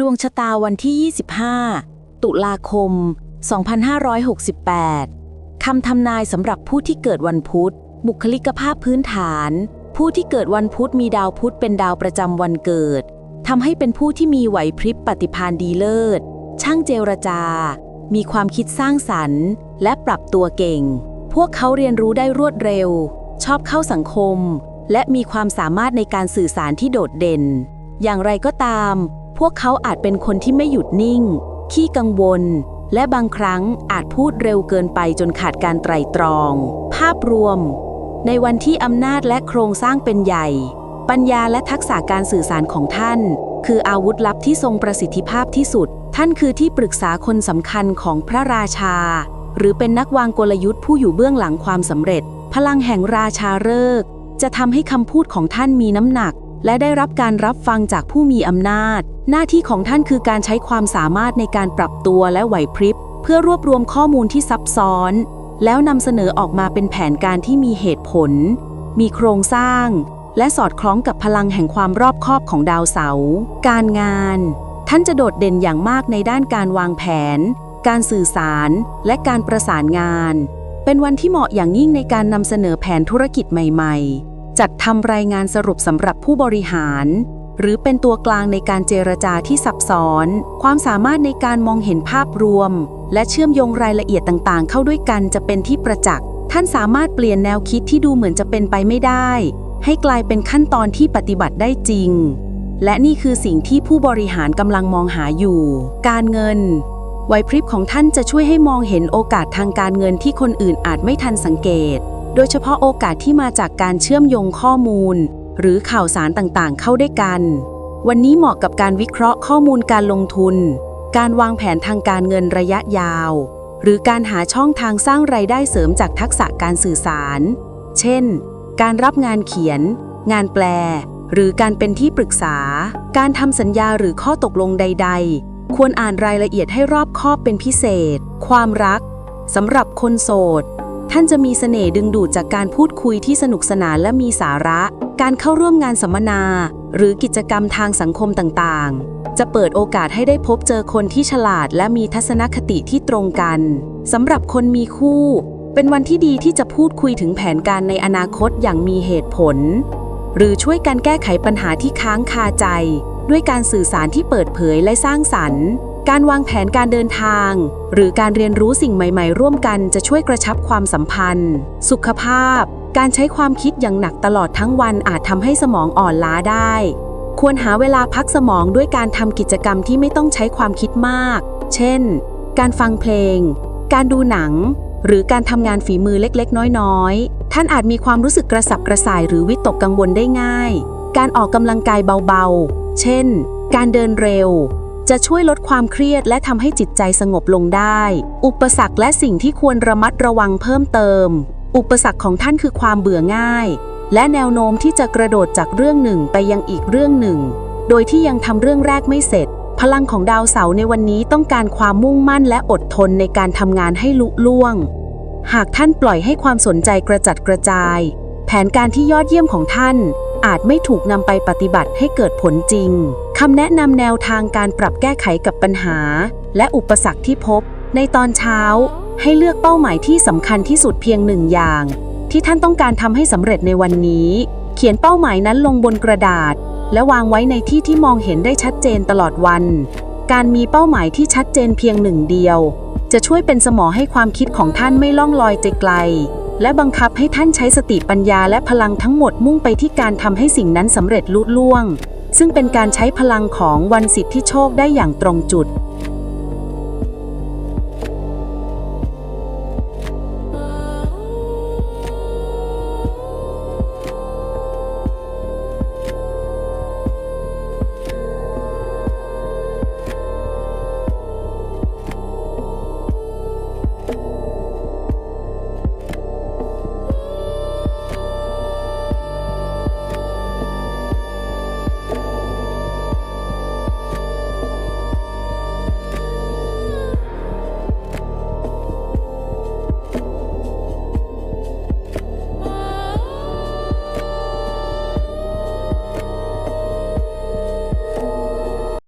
ดวงชะตาวันที่ 25 ตุลาคม 2568 คำทำนายสำหรับผู้ที่เกิดวันพุธ บุคลิกภาพพื้นฐาน ผู้ที่เกิดวันพุธมีดาวพุธเป็นดาวประจำวันเกิด ทำให้เป็นผู้ที่มีไหวพริบปฏิภาณดีเลิศ ช่างเจรจา มีความคิดสร้างสรรค์ และปรับตัวเก่ง พวกเขาเรียนรู้ได้รวดเร็ว ชอบเข้าสังคม และมีความสามารถในการสื่อสารที่โดดเด่น อย่างไรก็ตาม พวกเขาอาจเป็นคนที่ไม่หยุดนิ่ง ขี้กังวล และบางครั้งอาจพูดเร็วเกินไปจนขาดการไตร่ตรอง ภาพรวม ในวันที่อำนาจและโครงสร้างเป็นใหญ่ ปัญญาและทักษะการสื่อสารของท่าน คืออาวุธลับที่ทรงประสิทธิภาพที่สุด ท่านคือที่ปรึกษาคนสำคัญของพระราชา หรือเป็นนักวางกลยุทธ์ผู้อยู่เบื้องหลังความสำเร็จ พลังแห่งราชาฤกษ์จะทำให้คำพูดของท่านมีน้ำหนัก และได้รับการรับฟังจากผู้มีอำนาจ หน้าที่ของท่านคือการใช้ความสามารถในการปรับตัวและไหวพริบ เพื่อรวบรวมข้อมูลที่ซับซ้อน แล้วนำเสนอออกมาเป็นแผนการที่มีเหตุผล มีโครงสร้าง และสอดคล้องกับพลังแห่งความรอบคอบของดาวเสาร์การงาน ท่านจะโดดเด่นอย่างมากในด้านการวางแผน การสื่อสาร และการประสานงาน เป็นวันที่เหมาะอย่างยิ่งในการนำเสนอแผนธุรกิจใหม่ ๆ จัดทำรายงานสรุปสำหรับผู้บริหาร หรือเป็นตัวกลางในการเจรจาที่ซับซ้อน ความสามารถในการมองเห็นภาพรวม และเชื่อมโยงรายละเอียดต่างๆ เข้าด้วยกันจะเป็นที่ประจักษ์ ท่านสามารถเปลี่ยนแนวคิดที่ดูเหมือนจะเป็นไปไม่ได้ ให้กลายเป็นขั้นตอนที่ปฏิบัติได้จริง และนี่คือสิ่งที่ผู้บริหารกำลังมองหาอยู่ การเงินไหวพริบของท่านจะช่วยให้มองเห็นโอกาสทางการเงินที่คนอื่นอาจไม่ทันสังเกต โดยเฉพาะโอกาสที่มาจากการเชื่อมโยงข้อมูล หรือข่าวสารต่างๆ เข้าด้วยกัน วันนี้เหมาะกับการวิเคราะห์ข้อมูลการลงทุน การวางแผนทางการเงินระยะยาว หรือการหาช่องทางสร้างไรายได้เสริมจากทักษะการสื่อสาร เช่น การรับงานเขียน งานแปล หรือการเป็นที่ปรึกษา การทำสัญญาหรือข้อตกลงใด ๆ ควรอ่านรายละเอียดให้รอบคอบเป็นพิเศษ ความรักสำหรับคนโสด ท่านจะมีเสน่ห์ดึงดูดจากการพูดคุยที่สนุกสนานและมีสาระ การเข้าร่วมงานสัมมนา หรือกิจกรรมทางสังคมต่างๆ จะเปิดโอกาสให้ได้พบเจอคนที่ฉลาด และมีทัศนคติที่ตรงกันสำหรับคนมีคู่ เป็นวันที่ดีที่จะพูดคุยถึงแผนการในอนาคตอย่างมีเหตุผล หรือช่วยกันแก้ไขปัญหาที่ค้างคาใจ ด้วยการสื่อสารที่เปิดเผยและสร้างสรรค์ การวางแผนการเดินทาง หรือการเรียนรู้สิ่งใหม่ ๆ ร่วมกันจะช่วยกระชับความสัมพันธ์ สุขภาพ การใช้ความคิดอย่างหนักตลอดทั้งวันอาจทำให้สมองอ่อนล้าได้ ควรหาเวลาพักสมองด้วยการทำกิจกรรมที่ไม่ต้องใช้ความคิดมาก เช่น การฟังเพลง การดูหนัง หรือการทำงานฝีมือเล็กๆ น้อยๆ ท่านอาจมีความรู้สึกกระสับกระส่ายหรือวิตกกังวลได้ง่าย การออกกำลังกายเบาๆ เช่น การเดินเร็ว จะช่วยลดความเครียดและทำให้จิตใจสงบลงได้ อุปสรรคและสิ่งที่ควรระมัดระวังเพิ่มเติม อุปสรรคของท่านคือความเบื่อง่าย และแนวโน้มที่จะกระโดดจากเรื่องหนึ่งไปยังอีกเรื่องหนึ่ง โดยที่ยังทำเรื่องแรกไม่เสร็จ พลังของดาวเสาร์ในวันนี้ต้องการความมุ่งมั่นและอดทนในการทำงานให้ลุล่วง หากท่านปล่อยให้ความสนใจกระจัดกระจาย แผนการที่ยอดเยี่ยมของท่านอาจไม่ถูกนำไปปฏิบัติให้เกิดผลจริง คำแนะนำแนวทางการปรับแก้ไขกับปัญหา และอุปสรรคที่พบ ในตอนเช้า ให้เลือกเป้าหมายที่สำคัญที่สุดเพียงหนึ่งอย่าง ที่ท่านต้องการทำให้สำเร็จในวันนี้ เขียนเป้าหมายนั้นลงบนกระดาษ และวางไว้ในที่ที่มองเห็นได้ชัดเจนตลอดวัน การมีเป้าหมายที่ชัดเจนเพียงหนึ่งเดียว จะช่วยเป็นสมอให้ความคิดของท่านไม่ล่องลอยใจไกล และบังคับให้ท่านใช้สติปัญญาและพลังทั้งหมดมุ่งไปที่การทำให้สิ่งนั้นสำเร็จลุล่วง ซึ่งเป็นการใช้พลังของวันสิทธิโชคได้อย่างตรงจุด